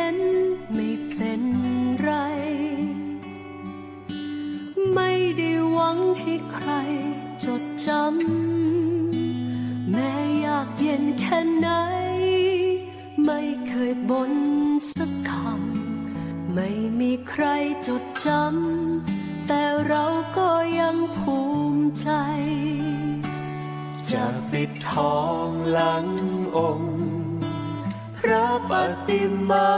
็น จำ แม้ยากเย็นแค่ไหน ไม่เคยบ่นสักคำ ไม่มีใครจดจำ แต่เราก็ยังภูมิใจ จะปิดทองหลังองค์ พระปฏิมา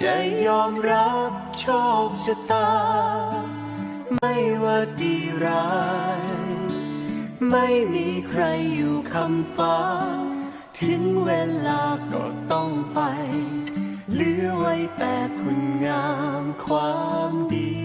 จะยอมรับโชคชะตา ไม่ว่าดีร้าย ไม่มีใครอยู่คำฟ้า ถึงเวลาก็ต้องไป เหลือไว้แต่คุณงามความดี